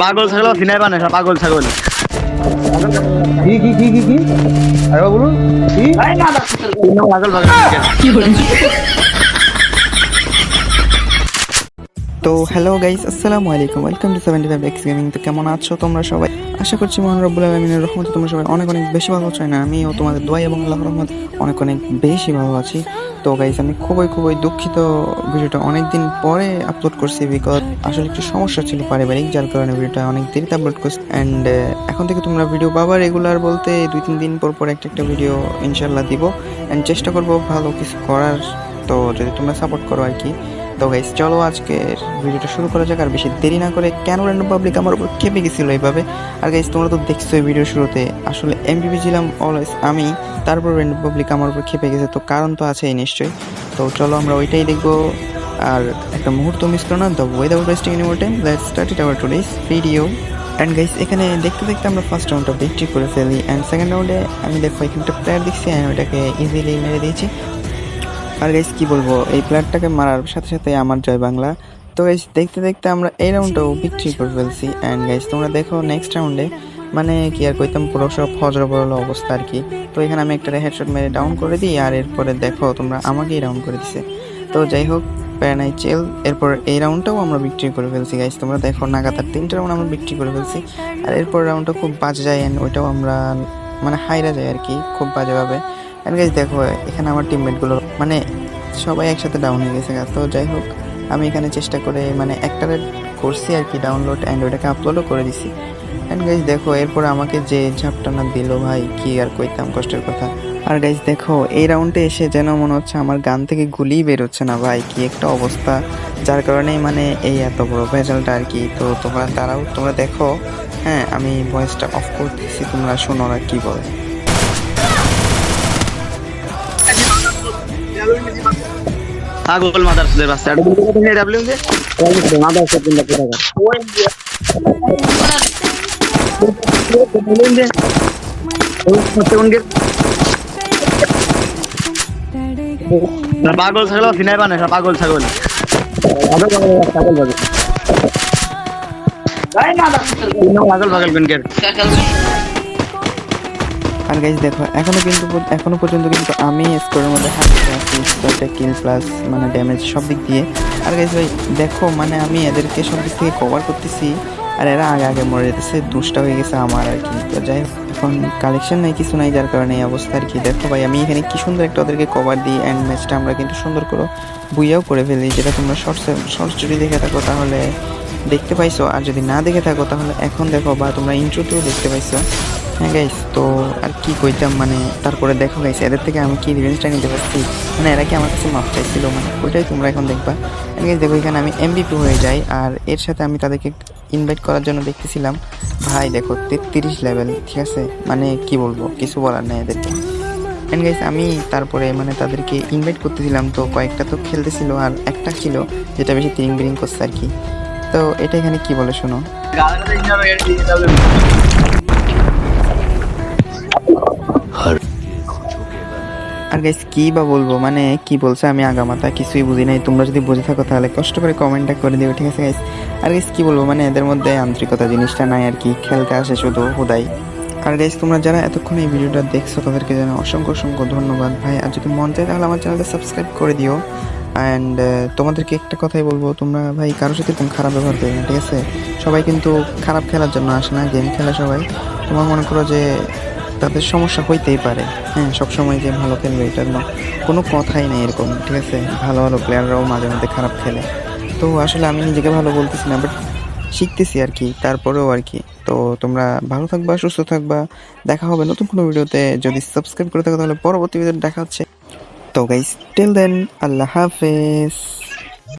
পাগল ছাগল চিনাই পা নাই পাগল ছাগল। কি কি কি কি কি? আরে বলুন কি? পাগল পাগল তো হ্যালো গাইস আসসালামু আলাইকুম। Welcome to seventy five X gaming তো কেমন আছো তোমরা সবাই? আশা করছি মহান রব্বুল আলমিনের রহমতে তোমরা সবাই অনেক অনেক বেশি ভালো আছো। না আমিও তোমাদের দোয়া এবং আল্লাহর রহমত অনেক অনেক বেশি ভালো আছি। তো গাইস আমি খুবই খুবই দুঃখিত ভিডিওটা অনেক দিন পরে আপলোড করছি বিকজ আসলে একটু সমস্যা ছিল পারিবারিক, যার কারণে ভিডিওটা অনেক দেরিতে আপলোড করছি। অ্যান্ড এখন থেকে তোমরা ভিডিও পাবা রেগুলার বলতে দুই তিন দিন পর পর একটা একটা ভিডিও ইনশাল্লাহ দিব। অ্যান্ড চেষ্টা করব ভালো কিছু করার। তো যদি তোমরা সাপোর্ট করো আর কি। তো গাইস চলো আজকের ভিডিওটা শুরু করা যাক, আর বেশি দেরি না করে কেন র্যান্ডম পাবলিক আমার উপর খেপে গেছিল এইভাবে? আর গাইস তোমরা তো দেখছ এই ভিডিও শুরুতে, আসলে এমবিবি ছিলাম অলওয়েজ আমি, তারপর র্যান্ডম পাবলিক আমার উপর খেপে গেছে, তো কারণ তো আছেই নিশ্চয়ই। তো চলো আমরা ওইটাই দেখব। আর একটা মুহূর্ত মিস করো না the without wasting more time let's start it our today's video and guys এখানে দেখতে দেখতে আমরা ফার্স্ট রাউন্ডটা বিক্রি করে ফেলি অ্যান্ড সেকেন্ড রাউন্ডে আমি দেখো এখানে একটা প্লেয়ার দেখছি অ্যান্ড ওইটাকে ইজিলি মেরে দিয়েছি। আর গাইস কি বলব? এই প্লেয়ারটাকে মারার সাথে সাথে আমার জয় বাংলা। তো গাইস দেখতে দেখতে আমরা এই রাউন্ডটাও বিক্রি করে ফেলছি। অ্যান্ড গাইস তোমরা দেখো নেক্সট রাউন্ডে মানে কি আর কইতাম, পুরো সব হজর বড় অবস্থা আর কি। তো এখানে আমি একটা হেডশট মেরে ডাউন করে দিই, আর এরপরে দেখো তোমরা আমাকেই ডাউন করে দিছে। তো যাই হোক প্যারানাই চেল, এরপর এই রাউন্ডটাও আমরা বিক্রি করে ফেলছি গাইস তোমরা দেখো নাগাতার তিনটা রাউন্ড আমরা বিক্রি করে ফেলছি। আর এরপর রাউন্ডটা খুব বাজে যায় অ্যান্ড ওইটাও আমরা মানে হাইরা যায় আর কি, খুব বাজেভাবে অ্যান্ড গাইস দেখো, এখানে আমার টিমমেটগুলো মানে সবাই একসাথে ডাউন হয়ে গেছে তো যাই হোক, আমি এখানে চেষ্টা করে মানে একটা করছি আর কি ডাউনলোড অ্যান্ড আপলোডও করে দিছি। অ্যান্ড গাইজ দেখো, এরপর আমাকে যে ঝাপটানা দিল, ভাই, কি আর কইতাম, কষ্টের কথা। আর গাইজ দেখো, এই রাউন্ডে এসে যেন মনে হচ্ছে আমার গান থেকে গুলি বেরোচ্ছে না, ভাই, কি একটা অবস্থা। যার কারণেই মানে এই এত বড় ভেজালটা আর কি, তো তোমরা তারাও তোমরা দেখো। হ্যাঁ আমি ভয়েসটা অফ করতেছি, তোমরা শোনো ওরা কি বলে। পাগল মাদার সুদের বাচ্চা ডাব্লিউ দে মাদার সুদ দিন কোথা পাগল ছাগল সিনাই বানে পাগল ছাগল পাগল পাগল কোনকে আর গাইজ দেখো, এখনও কিন্তু এখনও পর্যন্ত কিন্তু আমি স্কোরের মধ্যে হারতে কিল প্লাস মানে ড্যামেজ সব দিক দিয়ে। আর গাইজ ভাই, দেখো মানে আমি এদেরকে সব দিক থেকে কভার করতেছি, আর এরা আগে আগে মরে যেতেছে, দুষ্টা হয়ে গেছে আমার আর কি। তো যাই এখন কালেকশন নাই, কিছু নাই, যার কারণে এই অবস্থা আর কি। দেখো ভাই, আমি এখানে কি সুন্দর একটা ওদেরকে কভার দিই অ্যান্ড ম্যাচটা আমরা কিন্তু সুন্দর করে বুইয়াও করে ফেলি, যেটা তোমরা শর্টসে শর্টস যদি দেখে থাকো, তাহলে দেখতে পাইছো, আর যদি না দেখে থাকো, তাহলে এখন দেখো বা তোমরা ইন্ট্রোতেও দেখতে পাইছো। হ্যাঁ গাইস তো আর কি কইতাম মানে তারপরে দেখো গাইস এদের থেকে আমি কি রিভেঞ্জটা নিতে পারছি? মানে এরা কি আমার কাছে মাপ চাইছিল? মানে ওইটাই তোমরা এখন দেখবা। গাইস দেখো, এখানে আমি এমবিপি হয়ে যাই, আর এর সাথে আমি তাদেরকে ইনভাইট করার জন্য দেখতেছিলাম। ভাই, দেখো, তেত্রিশ লেভেল ঠিক আছে? মানে কি বলব, কিছু বলার নেই এদেরকে। এন্ড গাইস আমি তারপরে মানে তাদেরকে ইনভাইট করতেছিলাম, তো কয়েকটা তো খেলতেছিল, আর একটা ছিল, যেটা বেশি তিরিং বিরিং করছে আর কি। তো এটা এখানে কি বলে, শোনো? আর গাইস কি বা বলব? মানে কি বলছে আমি আগামাতা কিছুই বুঝি নাই। তোমরা যদি বুঝে থাকো তাহলে কষ্ট করে কমেন্টটা করে দিও, ঠিক আছে গাইস আর গাইস কি বলব? মানে এদের মধ্যে আন্তরিকতা জিনিসটা নাই আর কি। খেলতে আসে শুধু হুদাই। আর গাইস তোমরা যারা এতক্ষণ এই ভিডিওটা দেখছ, তাদেরকে যেন অসংখ্য অসংখ্য ধন্যবাদ ভাই। আর যদি মন চায় তাহলে আমার চ্যানেলটা সাবস্ক্রাইব করে দিও। অ্যান্ড তোমাদেরকে একটা কথাই বলব, তোমরা ভাই কারোর সাথে এরকম খারাপ ব্যবহার করবে না, ঠিক আছে? সবাই কিন্তু খারাপ খেলার জন্য আসে না গেম খেলে সবাই। তোমার মনে করো যে তাদের সমস্যা হইতেই পারে। হ্যাঁ সবসময় যে ভালো খেলবে এটার না। কোনো কথাই নেই এরকম, ঠিক আছে? ভালো ভালো প্লেয়াররাও মাঝে মধ্যে খারাপ খেলে। তো আসলে আমি নিজেকে ভালো বলতেছি না বাট শিখতেছি আর কি, তারপরেও আর কি। তো তোমরা ভালো থাকবা, সুস্থ থাকবা। দেখা হবে নতুন কোনো ভিডিওতে। যদি সাবস্ক্রাইব করে থাকো তাহলে পরবর্তী ভিডিও দেখা হচ্ছে। তো গাইস টিল দেন আল্লাহ হাফেজ।